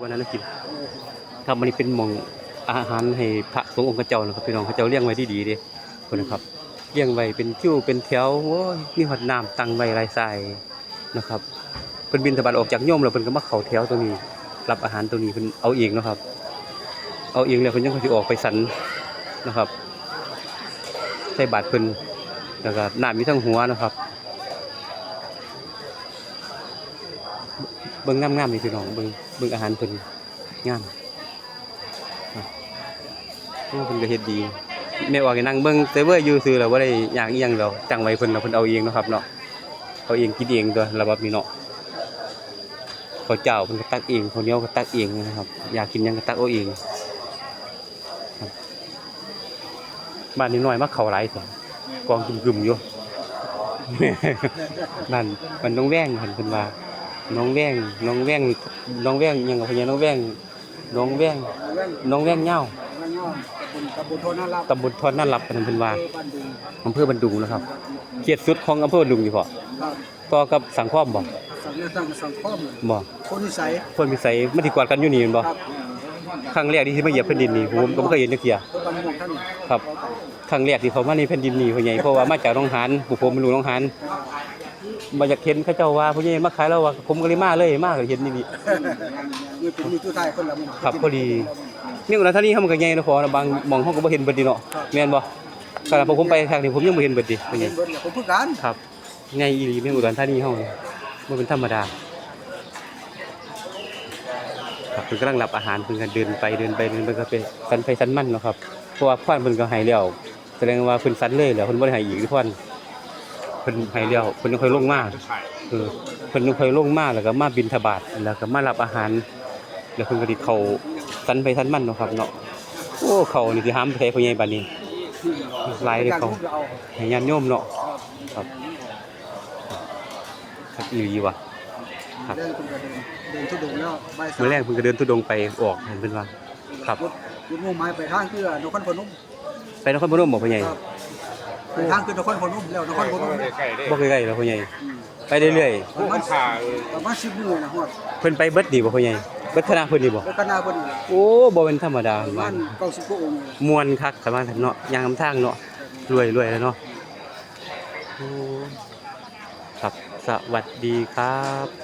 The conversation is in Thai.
วันนั้นเรากินครับมันเป็นมองอาหารให้พระสงฆ์องค์เจ้านะครับพี่น้องเขาเจ้าเลี้ยงไว้ดีๆเด้คนนะครับเลี้ยงไว้เป็นคิ้วเป็นแถวโอ้ยมีหอดน้ำตังไว้รายทรายนะครับเพิ่นบินทบาทออกจากโยมแล้วเพิ่นก็มาเข้าแถวตรงนี้รับอาหารตรงนี้เพิ่นเอาเองนะครับ เอาเองแล้วเพิ่นยังสิออกไปสันนะครับ ใส่บาตรเพิ่นแล้วก็น้ำมีทั้งหัวนะครับ เบิ่งงามๆนี่พี่น้องเบิ่งเบิ่งอาหารเพิ่นงามโอ้เพิ่นก็เฮ็ดดีแม่ว่าให้นั่งเบิ่งเซเวอร์อยู่ซื่อแล้วบ่ได้อยากอีหยังดอกจังไว้เพิ่นแล้วเพิ่นเอาเองเนาะครับเนาะเอาเองกินเองตัวระบบนี้เนาะข้าวเจ้าเพิ่นก็ตักเองข้าวเหนียวก็ตักเองนะครับ อยากกินหยังก็ตักเอาเองบ้านนี้น้อยมาเข้าหลายแท้กองกึ่มๆอยู่นั่นมันน้องแว่งเห็นเพิ่นว่า น้องแว่งน้องแว่งน้องแว่งยังกับพญาน้องแว่งน้องแว่งน้องแว่งเหย้ามันเนาะตำบลตำบลโทนารับตำบลทอนน่ารับกันเพิ่นว่าอำเภอบ้านดุงอำเภอบันดุงนะครับเขตสุดของอำเภอบันดุงอยู่พอครับต่อกับสังคมบ่สังเกตตั้งสังคมบ่คนนิสัยเพิ่นมีใส่มันสิกวาดกันอยู่นี่แม่นบ่ครับครั้งแรกที่สิมาเหยียบแผ่นดินนี่ผมก็บ่เคยเห็นจักเที่ยเพื่อบ้านดุงท่านครับครั้งแรกที่เขามาในแผ่นดินนี่พ่อใหญ่เพราะว่ามาจากหนองหานผู้ผมเป็นลูกหนองหาน มาจากเห็นเขาเจ้าว่าพ่อใหญ่มาขายแล้วว่าผมก็เลยมาเลยมาก็เห็นนี่นี่มีเป็นมีตัวไทยคนละมันครับพอดีนี่อุดรธานีเฮามันก็ใหญ่เนาะพอนะบางหม่องเฮาก็บ่เห็นเบิดดีเนาะแม่นบ่ขนาดพอผมไปทางนี้ผมยังบ่เห็นเบิดดิเป็นไงเห็นเบิดเนี่ยผมเพิ่งกันครับใหญ่อีหลีแม่นอุดรธานีเฮานี่บ่เป็นธรรมดาครับเพิ่นกำลังรับอาหารเพิ่นก็เดินไปเดินไปเดินไปก็ไปสันไปสันมันเนาะครับเพราะว่าควานเพิ่นก็ให้แล้วแสดงว่าเพิ่นสันเลยแล้วเพิ่นบ่ได้ให้อีกทุกคน เพิ่นให้แล้วเพิ่นยังค่อยลงมาเออเพิ่นยังค่อยลงมาแล้วก็มาบิณฑบาตแล้วก็มารับอาหาร แล้วเพิ่นก็สิเข้าสันไปสันมันเนาะครับเนาะโอ้เขานี่สิหามไปไสพ่อใหญ่บัดนี้หลายเลยเขาเอาให้ญาติโยมเนาะครับครับอีหลีว่ะครับเดินคุณก็เดินเดินทุดงแล้วใบายสามมื้อแรกเพิ่นก็เดินทุดงค์ไปออกเห็นเพิ่นว่าครับยุดมุ่งไม้ไปทางคือนครพนมไปนครพนมบ่พ่อใหญ่ครับไป ทางคือนครพนมแล้วนครพนมบ่ใกล้ๆแล้วพ่อใหญ่อืมไปเรื่อยประมาณประมาณสิบโมงนะฮอดๆเพิ่นไปเบิดนี่บ่พ่อใหญ่เบิดคณะเพิ่นนี่บ่แล้วก็หน้าเพิ่นนี่โอ้บ่เป็นธรรมดาประว่ามาณเก้าสิบกว่าองค์เลยม่วนคักสมาธิเนาะยางนำทางเนาะรวยๆแล้วเนาะโอ้ครับสวัสดีครับ